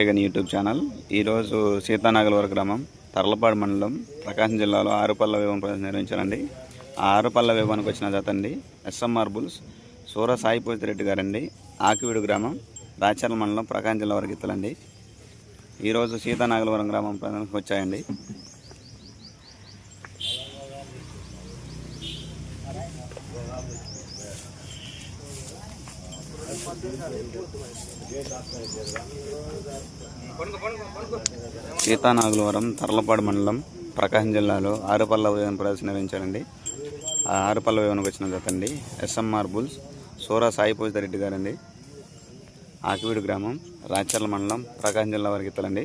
Jagan YouTube channel. ఈరోజు సీతానాగలవర గ్రామం తర్లపాడు మండలం ప్రకాశం జిల్లాలో ఆరుపల్ల వేగం ప్రదర్శన నిర్వహించారండి. ఆరుపల్ల వేగానికి వచ్చిన జత అండి ఎస్ఎంఆర్ బుల్స్ సూర సాయి రెడ్డి గారండి ఆకివీడు గ్రామం రాచర్ల మండలం ప్రకాశం జిల్లా వరకు ఇత్తలండి ఈరోజు సీతానాగలవరం గ్రామం ప్రదర్శనకు వచ్చాయండి. సీతానాగులవరం తర్లపాడు మండలం ప్రకాశం జిల్లాలో ఆరుపల్ల ఉదయం ప్రదర్శన నిర్వహించారండి ఆ ఆరుపల్ల వేగనకు వచ్చిన జతండి ఎస్ఎంఆర్ బుల్స్ సూరా సాయి రెడ్డి గారండి. ఆకివీడు గ్రామం రాచర్ల మండలం ప్రకాశం జిల్లా వారికి ఇతలండి